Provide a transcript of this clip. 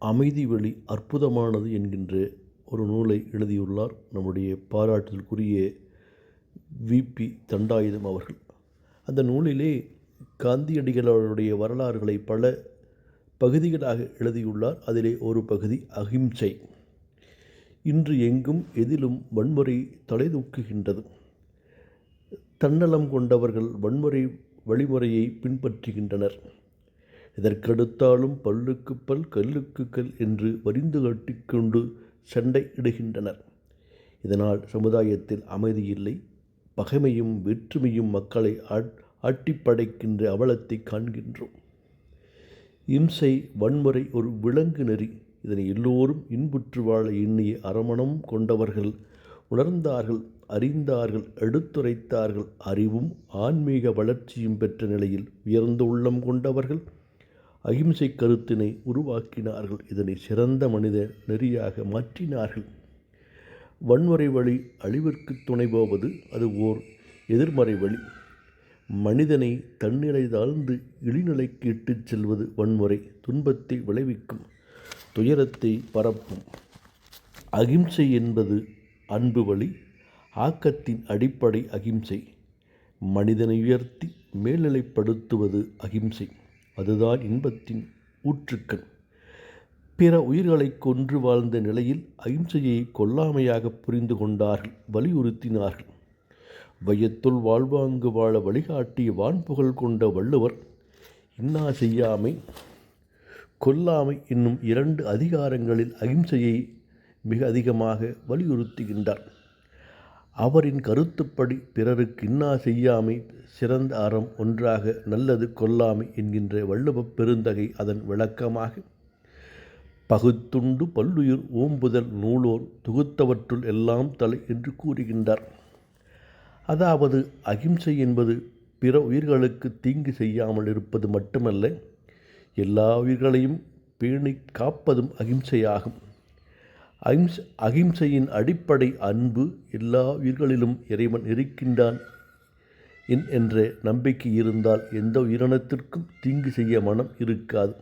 அமைதி வழி அற்புதமானது என்கின்ற ஒரு நூலை எழுதியுள்ளார் நம்முடைய பாராட்டுதலுக்குரிய விபி தண்டாயுதம் அவர்கள். அந்த நூலிலே காந்தியடிகள் அவருடைய வரலாறுகளை பல பகுதிகளாக எழுதியுள்ளார். அதிலே ஒரு பகுதி அகிம்சை இன்று எங்கும் எதிலும் வன்முறை தலைதூக்குகின்றது. தன்னலம் கொண்டவர்கள் வன்முறை வழிமுறையை பின்பற்றுகின்றனர். எதற்கெடுத்தாலும் பல்லுக்கு பல் கல்லுக்கு கல் என்று வரிந்து கட்டிக்கொண்டு சண்டை இடுகின்றனர். இதனால் சமுதாயத்தில் அமைதி இல்லை பகைமையும் வேற்றுமையும் மக்களை ஆட்டிப்படைக்கின்ற அவலத்தை காண்கின்றோம். இம்சை வன்முறை ஒரு விலங்கு நெறி. இதனை எல்லோரும் இன்புற்று வாழ எண்ணிய அரமணம் கொண்டவர்கள் உணர்ந்தார்கள் அறிந்தார்கள் எடுத்துரைத்தார்கள். அறிவும் ஆன்மீக வளர்ச்சியும் பெற்ற நிலையில் உயர்ந்த உள்ளம் கொண்டவர்கள் அகிம்சை கருத்தினை உருவாக்கினார்கள். இதனை சிறந்த மனித நெறியாக மாற்றினார்கள். வன்முறை வழி அழிவிற்கு துணை போவது அது ஓர் எதிர்மறை வழி. மனிதனை தன்னிலை தாழ்ந்து இழிநிலைக்கு இட்டுச் செல்வது வன்முறை துன்பத்தை விளைவிக்கும் துயரத்தை பரப்பும். அகிம்சை என்பது அன்பு வழி ஆக்கத்தின் அடிப்படை அகிம்சை. மனிதனை உயர்த்தி மேல்நிலைப்படுத்துவது அகிம்சை. அதுதான் இன்பத்தின் ஊற்றுக்கண். பிற உயிர்களை கொன்று வாழ்ந்த நிலையில் அகிம்சையை கொல்லாமையாக புரிந்து கொண்டார்கள் வலியுறுத்தினார்கள். வையத்துள் வாழ்வாங்கு வாழ வழிகாட்டிய வான்புகழ் கொண்ட வள்ளுவர் இன்னா செய்யாமை கொல்லாமை என்னும் இரண்டு அதிகாரங்களில் அகிம்சையை மிக அதிகமாக வலியுறுத்துகின்றார். அவரின் கருத்துப்படி பிறருக்கு இன்னா செய்யாமை சிறந்த அறம் ஒன்றாக நல்லது கொல்லாமை என்கின்ற வள்ளுவப் பெருந்தகை அதன் விளக்கமாக பகுத்துண்டு பல்லுயிர் ஓம்புதல் நூலோர் தொகுத்தவற்றுள் எல்லாம் தலை என்று கூறுகின்றார். அதாவது அகிம்சை என்பது பிற உயிர்களுக்கு தீங்கு செய்யாமல் இருப்பது மட்டுமல்ல எல்லா உயிர்களையும் பேணி காப்பதும் அகிம்சையாகும். அகிம்ச அகிம்சையின் அடிப்படை அன்பு எல்லா உயிர்களிலும் இறைவன் இருக்கின்றான் என்ற நம்பிக்கை இருந்தால் எந்த உயிரினத்திற்கும் தீங்கு செய்ய மனம் இருக்காது.